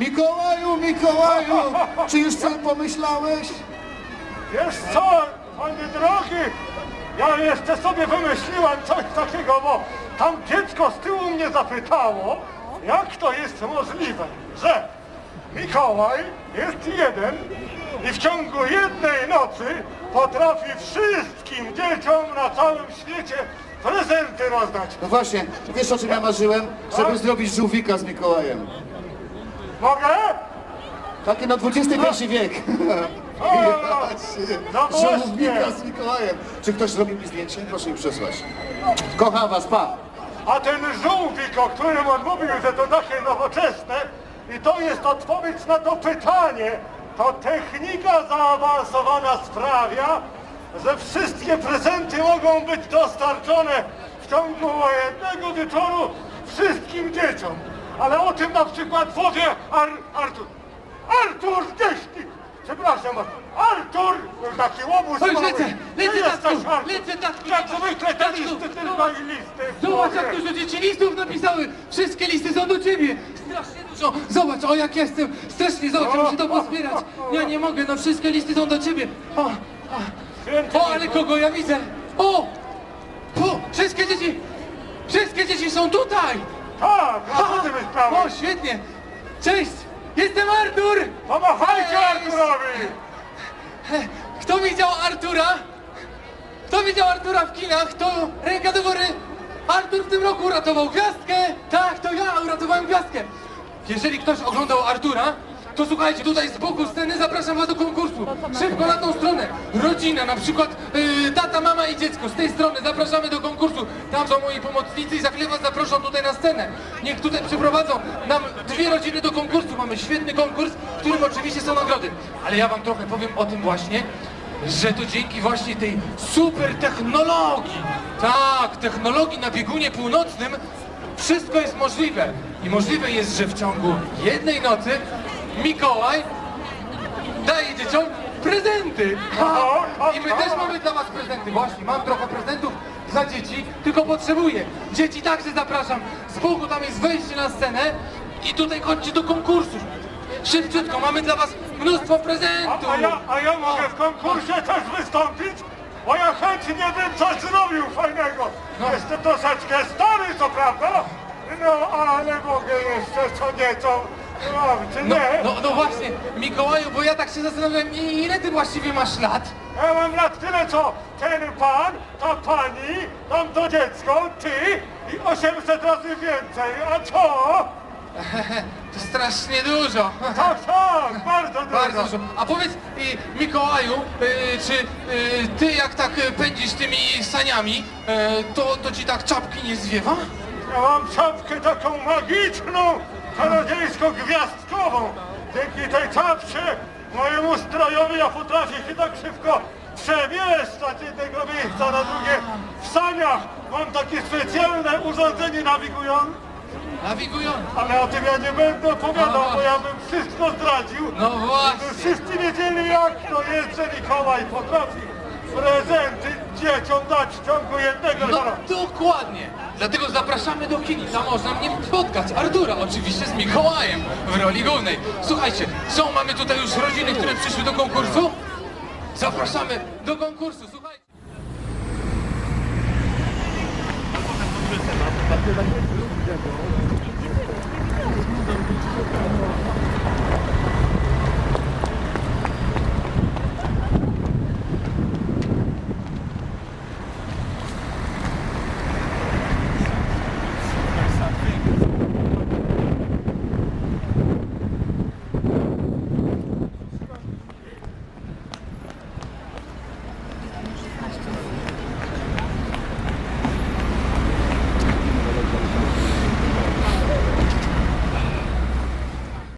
Mikołaju, Mikołaju, czy już sobie pomyślałeś? Wiesz co, panie drogi, ja jeszcze sobie wymyśliłem coś takiego, bo tam dziecko z tyłu mnie zapytało, jak to jest możliwe, że Mikołaj jest jeden i w ciągu jednej nocy potrafi wszystkim dzieciom na całym świecie prezenty rozdać. No właśnie, wiesz o czym ja marzyłem? Żeby zrobić żółwika z Mikołajem. Mogę? Taki no XXI wiek. O, no Żółwika właśnie. z Mikołajem. Czy ktoś zrobił mi zdjęcie? Proszę mi przesłać. Kocham was, pa. A ten żółwik, o którym on mówił, że to takie nowoczesne, i to jest odpowiedź na to pytanie, to technika zaawansowana sprawia, że wszystkie prezenty mogą być dostarczone w ciągu jednego wieczoru wszystkim dzieciom. Ale o tym na przykład powie Ar Artur. Artur, gdzieś ty! Przepraszam, Artur! Taki łobuz Oj, lecę, lecę, tatku, Artur. lecę, tatku, Jak zwykle te tatku, listy, tylko zobacz. i listy. w Zobacz głowie. jak dużo dzieci listów napisały! Wszystkie listy są do ciebie! Strasznie dużo! Zobacz, o jak jestem! Strasznie, zobacz, ja muszę to pozbierać! Ja nie mogę, no wszystkie listy są do ciebie! O, o, o ale kogo ja widzę! O! O! Wszystkie dzieci! Wszystkie dzieci są tutaj! Tak, a myślałeś? O, świetnie! Cześć! Jestem Artur! Pomachajcie Cześć! Arturowi! Kto widział Artura? Kto widział Artura w kinach? To ręka do góry! Artur w tym roku uratował gwiazdkę! Tak, to ja uratowałem gwiazdkę! Jeżeli ktoś oglądał Artura, to słuchajcie, tutaj z boku sceny zapraszam was do konkursu. Szybko na tą stronę. Rodzina, na przykład yy, tata, mama i dziecko. Z tej strony zapraszamy do konkursu. Tam są moi pomocnicy i za chwilę was zaproszą tutaj na scenę. Niech tutaj przyprowadzą nam dwie rodziny do konkursu. Mamy świetny konkurs, w którym oczywiście są nagrody. Ale ja wam trochę powiem o tym właśnie, że to dzięki właśnie tej super technologii, tak, technologii na biegunie północnym, wszystko jest możliwe. I możliwe jest, że w ciągu jednej nocy Mikołaj daje dzieciom prezenty. I my też mamy dla was prezenty. Właśnie, mam trochę prezentów dla dzieci, tylko potrzebuję. Dzieci także zapraszam. Z boku tam jest wejście na scenę i tutaj chodźcie do konkursu. Szybciutko, mamy dla was mnóstwo prezentów. A, a, ja, a ja mogę w konkursie też wystąpić? Bo ja chętnie bym coś zrobił fajnego. No. Jestem troszeczkę stary, co prawda? No, ale mogę jeszcze co nieco No, nie? no, no właśnie, Mikołaju, bo ja tak się zastanawiam, i- ile ty właściwie masz lat? Ja mam lat tyle, co ten pan, ta pani, tam to dziecko, ty i 800 razy więcej. A co? To strasznie dużo. Tak, tak, bardzo dużo. Bardzo dużo. A powiedz, y, Mikołaju, y, czy y, ty jak tak y, pędzisz tymi saniami, y, to, to ci tak czapki nie zwiewa? Ja mam czapkę taką magiczną, kanadyjsko-gwiazdkową. Dzięki tej czapce, mojemu strojowi ja potrafię się tak szybko przemieszczać z jednego miejsca na drugie. W saniach mam takie specjalne urządzenie nawigujące, Nawigujący. ale o tym ja nie będę opowiadał, bo ja bym wszystko zdradził. No właśnie. wszyscy wiedzieli jak to jest, że Mikołaj potrafi prezenty dzieciom dać w ciągu jednego No roku. dokładnie! Dlatego zapraszamy do kin. Tam można mnie spotkać. Artura oczywiście z Mikołajem w roli głównej. Słuchajcie, są mamy tutaj już rodziny, które przyszły do konkursu? Zapraszamy do konkursu, słuchajcie.